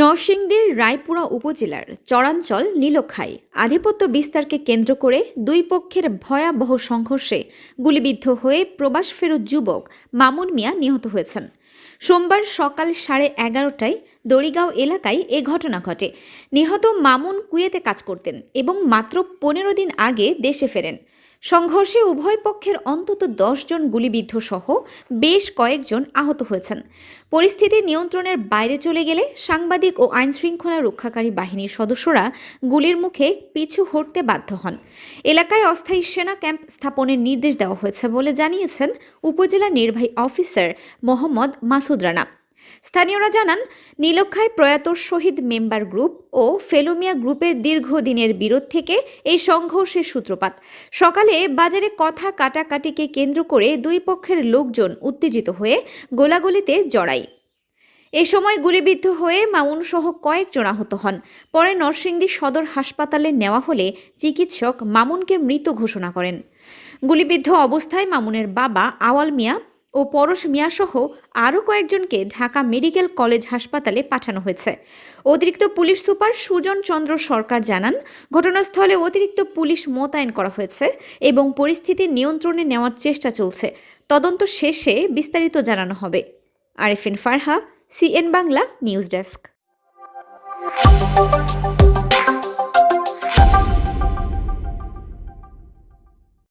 নরসিংদীর রায়পুরা উপজেলার চরাঞ্চল নীলক্ষাই আধিপত্য বিস্তারকে কেন্দ্র করে দুই পক্ষের ভয়াবহ সংঘর্ষে গুলিবিদ্ধ হয়ে প্রবাস ফেরত যুবক মামুন মিয়া নিহত হয়েছেন। সোমবার সকাল সাড়ে এগারোটায় দড়িগাঁও এলাকায় এ ঘটনা ঘটে। নিহত মামুন কুয়েতে কাজ করতেন এবং মাত্র পনেরো দিন আগে দেশে ফেরেন। সংঘর্ষে উভয় পক্ষের অন্তত জন গুলিবিদ্ধ সহ বেশ কয়েকজন আহত হয়েছেন। পরিস্থিতি নিয়ন্ত্রণের বাইরে চলে গেলে সাংবাদিক ও আইনশৃঙ্খলা রক্ষাকারী বাহিনীর সদস্যরা গুলির মুখে পিছু হটতে বাধ্য হন। এলাকায় অস্থায়ী সেনা ক্যাম্প স্থাপনের নির্দেশ দেওয়া হয়েছে বলে জানিয়েছেন উপজেলা নির্বাহী অফিসার মোহাম্মদ মাসুদ রানা। স্থানীয়রা জানান, নীলক্ষায় প্রয়াত শহীদ মেম্বার গ্রুপ ও ফেলুমিয়া গ্রুপের দীর্ঘদিনের বিরোধ থেকে এই সংঘর্ষের সূত্রপাত। সকালে বাজারে কথা কাটাকাটিকে কেন্দ্র করে দুই পক্ষের লোকজন উত্তেজিত হয়ে গোলাগুলিতে জড়ায়। এ সময় গুলিবিদ্ধ হয়ে মামুন সহ কয়েকজন আহত হন। পরে নরসিংদী সদর হাসপাতালে নেওয়া হলে চিকিৎসক মামুনকে মৃত ঘোষণা করেন। গুলিবিদ্ধ অবস্থায় মামুনের বাবা আওয়াল মিয়া ও পরশ মিয়া সহ আরও কয়েকজনকে ঢাকা মেডিকেল কলেজ হাসপাতালে পাঠানো হয়েছে। অতিরিক্ত পুলিশ সুপার সুজন চন্দ্র সরকার জানান, ঘটনাস্থলে অতিরিক্ত পুলিশ মোতায়েন করা হয়েছে এবং পরিস্থিতি নিয়ন্ত্রণে নেওয়ার চেষ্টা চলছে। তদন্ত শেষে বিস্তারিত জানানো হবে। Arifin Farha, CN Bangla news desk.